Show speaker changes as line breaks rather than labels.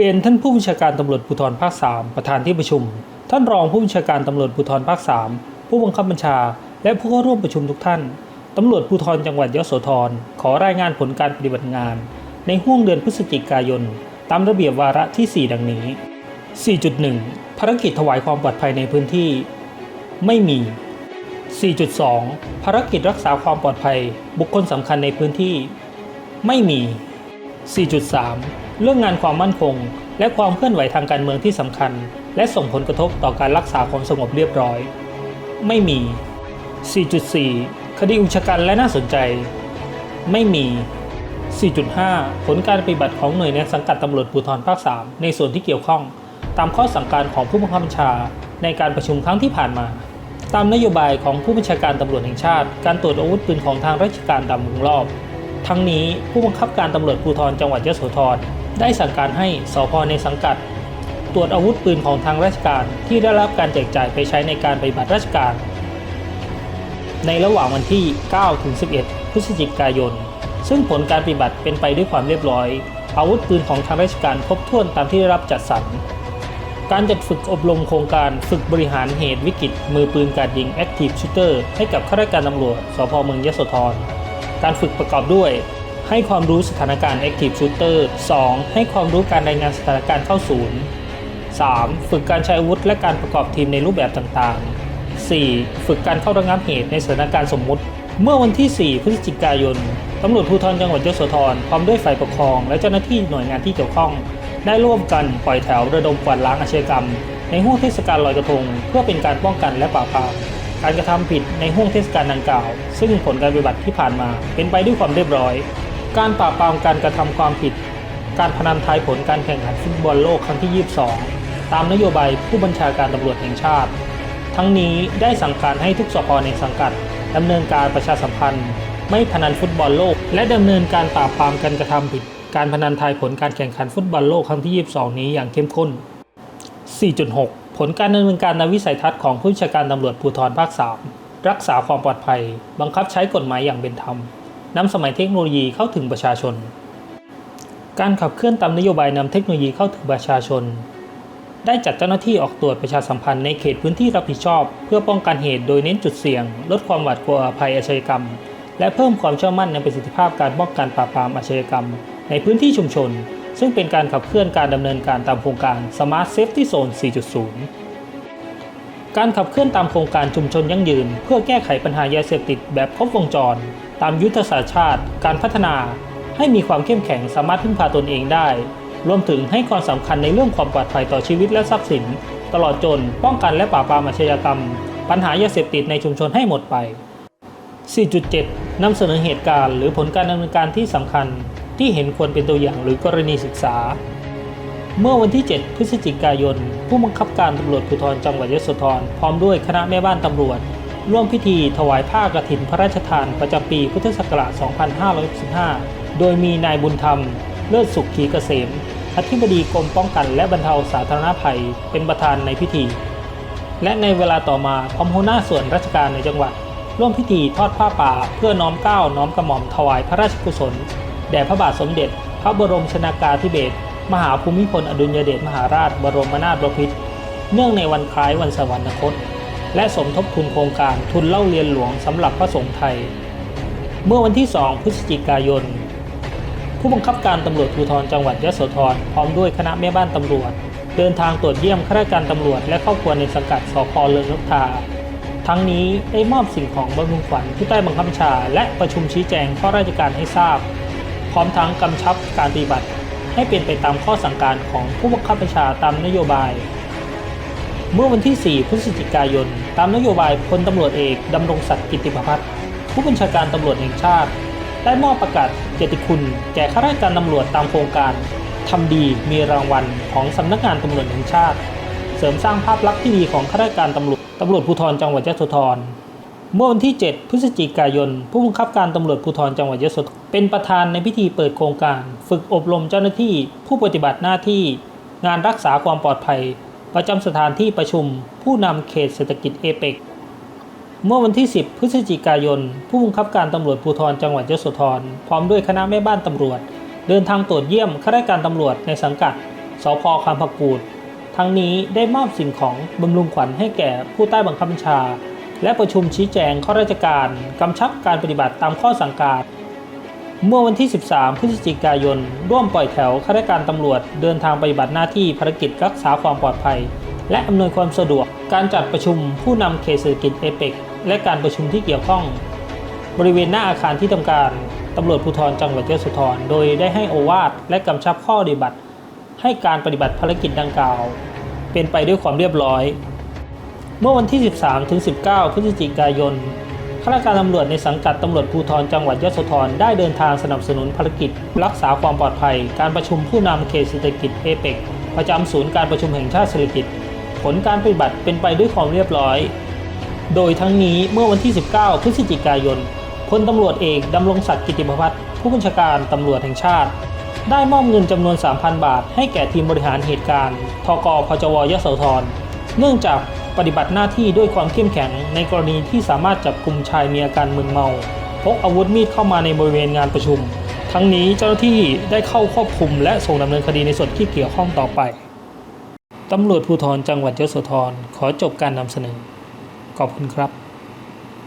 เรียนท่านผู้บัญชาการตำรวจภูธรภาค 3 ประธานที่ประชุม ท่านรองผู้บัญชาการตำรวจภูธรภาค 3 ผู้บังคับบัญชา และผู้เข้าร่วมประชุมทุกท่านตำรวจภูธรจังหวัดยโสธรขอรายงานผลการปฏิบัติงาน ในห่วงเดือนพฤศจิกายน ตามระเบียบวาระที่ 4 ดังนี้ 4.1 ภารกิจถวายความปลอดภัยในพื้นที่ ไม่มี 4.2 ภารกิจรักษาความปลอดภัย บุคคลสำคัญในพื้นที่ ไม่มี 4.3 เรื่องงานความมั่นคง และความเคลื่อนไหวทางการเมืองที่สำคัญ และส่งผลกระทบต่อการรักษาความสงบเรียบร้อย ไม่มี 4.4 คดีอุกชะกันและน่าสนใจ ไม่มี 4.5 ผลการปฏิบัติของหน่วยในสังกัดตำรวจภูธรภาค 3 ในส่วนที่เกี่ยวข้อง ตามข้อสั่งการของผู้บังคับบัญชาในการประชุมครั้งที่ผ่านมา ตามนโยบายของผู้บัญชาการตำรวจแห่งชาติ การตรวจอาวุธปืนของทางราชการตามวงรอบ ทั้งนี้ผู้บังคับการตำรวจภูธรจังหวัดยโสธร ได้สั่งการให้สพในสังกัด ตรวจอาวุธปืนของทางราชการที่ได้รับการแจกจ่ายไปใช้ในการปฏิบัติราชการ ในระหว่างวันที่ 9 ถึง 11 พฤศจิกายน ซึ่งผลการปฏิบัติเป็นไปด้วยความเรียบร้อย อาวุธปืนของทางราชการครบถ้วนตามที่ได้รับจัดสรร การจัดฝึกอบรมโครงการฝึกบริหารเหตุวิกฤต มือปืนการยิง Active Shooter ให้กับข้าราชการตำรวจสพเมืองยโสธร การฝึกประกอบด้วย ให้ความรู้สถานการณ์ Active Shooter 2. ให้ความรู้การรายงานสถานการณ์เข้าศูนย์ 3. ฝึกการใช้อาวุธและการประกอบทีมในรูปแบบต่างๆ 4. ฝึกการเข้าระงับเหตุในสถานการณ์สมมุติ เมื่อวันที่ 4 พฤศจิกายน ตำรวจภูธรจังหวัดยโสธรพร้อมด้วยฝ่ายปกครอง และเจ้าหน้าที่หน่วยงานที่เกี่ยวข้อง ได้ร่วมกันปล่อยแถวระดมกวาดล้างอาชญากรรม ในห่วงเทศกาลลอยกระทง เพื่อเป็นการป้องกันและปราบปรามการกระทำผิดในห่วงเทศกาลดังกล่าว ซึ่งผลการปฏิบัติที่ผ่านมาเป็นไปด้วยความเรียบร้อย การปราบปรามการกระทำความผิด การพนันทายผลการแข่งขันฟุตบอลโลกครั้งที่ 22 ตามนโยบายผู้บัญชาการตำรวจแห่งชาติ ทั้งนี้ได้สั่งการให้ทุกสพในสังกัดดำเนินการประชาสัมพันธ์ ไม่พนันฟุตบอลโลก และดำเนินการปราบปรามการกระทำผิด การพนันทายผลการแข่งขันฟุตบอลโลกครั้งที่ 22 นี้อย่างเข้มข้น 4.6 ผลการดำเนินการในวิสัยทัศน์ของผู้บัญชาการตำรวจภูธรภาค 3 รักษาความปลอดภัย บังคับใช้กฎหมายอย่างเป็นธรรม นำสมัยเทคโนโลยีเข้าถึงประชาชน การขับเคลื่อนตามนโยบายนำเทคโนโลยีเข้าถึงประชาชน ได้จัดเจ้าหน้าที่ออกตรวจประชาสัมพันธ์ในเขตพื้นที่รับผิดชอบ เพื่อป้องกันเหตุโดยเน้นจุดเสี่ยง ลดความหวาดกลัวภัยอาชญากรรม และเพิ่มความเชื่อมั่นในประสิทธิภาพการป้องกันปราบปรามอาชญากรรม ในพื้นที่ชุมชน ซึ่งเป็นการขับเคลื่อนการดำเนินการตามโครงการ Smart Safety Zone 4.0 การขับเคลื่อนตามโครงการชุมชนยั่งยืน เพื่อแก้ไขปัญหายาเสพติดแบบครบวงจร ตามยุทธศาสตร์ชาติ การพัฒนา ให้มีความเข้มแข็งสามารถพึ่งพาตนเองได้ รวมถึงให้ความสำคัญในเรื่องความปลอดภัยต่อชีวิตและทรัพย์สิน ตลอดจนป้องกันและปราบปรามอาชญากรรม ปัญหายาเสพติดในชุมชนให้หมดไป 4.7 นำเสนอเหตุการณ์ หรือผลการดำเนินการที่สำคัญ ที่เห็นควรเป็นตัวอย่างหรือกรณีศึกษา เมื่อวันที่ 7 พฤศจิกายน ผู้บังคับการตำรวจภูธรจังหวัดยโสธรพร้อมด้วยคณะแม่บ้านตำรวจ ร่วมพิธีถวายผ้ากฐินพระราชทานประจำปีพุทธศักราช 2565 โดยมีนายบุญธรรม เลิศสุขขีเกษมอธิบดีกรมป้องกันและบรรเทาสาธารณภัยเป็นประธานในพิธี และในเวลาต่อมาพร้อมหัวหน้าส่วนราชการในจังหวัด ร่วมพิธีทอดผ้าป่าเพื่อน้อมเกล้าน้อมกระหม่อมถวายพระราชกุศล แด่พระบาทสมเด็จ พระบรมชนากาธิเบศร มหาภูมิพลอดุลยเดชมหาราชบรมนาถบพิตรเนื่องในวันคล้ายวันสวรรคต และสมทบทุนโครงการทุนเล่าเรียนหลวงสำหรับพระสงฆ์ไทย เมื่อวันที่ 2 พฤศจิกายน ผู้บังคับการตำรวจภูธรจังหวัดยโสธรพร้อมด้วยคณะแม่บ้านตำรวจ เดินทางตรวจเยี่ยมข้าราชการตำรวจและครอบครัวในสังกัดสพเลิงนกทาทั้งนี้ได้มอบสิ่งของบำรุงขวัญผู้ใต้บังคับบัญชา และประชุมชี้แจงข้อราชการให้ทราบ พร้อมทั้งกำชับการปฏิบัติ ให้เป็นไปตามข้อสั่งการของผู้บังคับบัญชาตามนโยบาย เมื่อวันที่ 4 พฤศจิกายน ตามนโยบายพลตำรวจเอกดำรงศักดิ์กิติประพัฒน์ผู้บัญชาการตำรวจแห่งชาติ ได้มอบประกาศเกียรติคุณ แก่ข้าราชการตำรวจตามโครงการทำดีมีรางวัลของสำนักงานตำรวจแห่งชาติ เสริมสร้างภาพลักษณ์ที่ดีของข้าราชการตำรวจตำรวจภูธรจังหวัดยะโสธร เมื่อวันที่ 7 พฤศจิกายน ผู้บังคับการตำรวจภูธรจังหวัดยโสธรเป็นประธานในพิธีเปิดโครงการ ฝึกอบรมเจ้าหน้าที่ ผู้ปฏิบัติหน้าที่ งานรักษาความปลอดภัย ประจำสถานที่ประชุม ผู้นำเขตเศรษฐกิจเอเปกเมื่อวันที่ 10 พฤศจิกายน ผู้บังคับการตำรวจภูธรจังหวัดยโสธรพร้อมด้วยคณะแม่บ้านตำรวจ เดินทางตรวจเยี่ยมข้าราชการตำรวจในสังกัดสพคำพกูดทั้งนี้ได้มอบสิ่งของบำรุงขวัญให้แก่ผู้ใต้บังคับบัญชา และประชุมชี้แจงข้อราชการกำชับการปฏิบัติตามข้อสั่งการ เมื่อวันที่ 13 พฤศจิกายน ร่วมปล่อยแถวข้าราชการตำรวจ เดินทางปฏิบัติหน้าที่ภารกิจรักษาความปลอดภัย และอำนวยความสะดวกการจัดประชุมผู้นำเขตเศรษฐกิจเอเปกและการประชุมที่เกี่ยวข้อง บริเวณหน้าอาคารที่ทำการตำรวจภูธรจังหวัดยโสธรโดยได้ให้โอวาทและกำชับข้อปฏิบัติ ให้การปฏิบัติภารกิจดังกล่าว เป็นไปด้วยความเรียบร้อย เมื่อวันที่ 13 ถึง 19 พฤศจิกายน ข้าราชการตำรวจในสังกัดตำรวจภูธรจังหวัดยโสธรได้เดินทางสนับสนุนภารกิจ รักษาความปลอดภัย การประชุมผู้นำเขตเศรษฐกิจเอเปกประจำศูนย์การประชุมแห่งชาติเศรษฐกิจ ผลการปฏิบัติเป็นไปด้วยความเรียบร้อย โดยทั้งนี้เมื่อวันที่ 19 พฤศจิกายนพลตำรวจเอกดำรงศักดิ์กิติพัฒน์ผู้บัญชาการตำรวจแห่งชาติ ได้มอบเงินจำนวน 3,000 บาท ให้แก่ทีมบริหารเหตุการณ์ทกพจวยโสธรเนื่องจาก ปฏิบัติหน้าที่ด้วยความเข้มแข็ง ในกรณีที่สามารถจับกลุ่มชายมีอาการมึนเมาพกอาวุธมีดเข้ามาในบริเวณงานประชุม ทั้งนี้เจ้าหน้าที่ได้เข้าควบคุม และส่งดำเนินคดีในส่วนที่เกี่ยวข้องต่อไปตำรวจภูธรจังหวัดยโสธรขอจบการนำเสนอ ขอบคุณครับ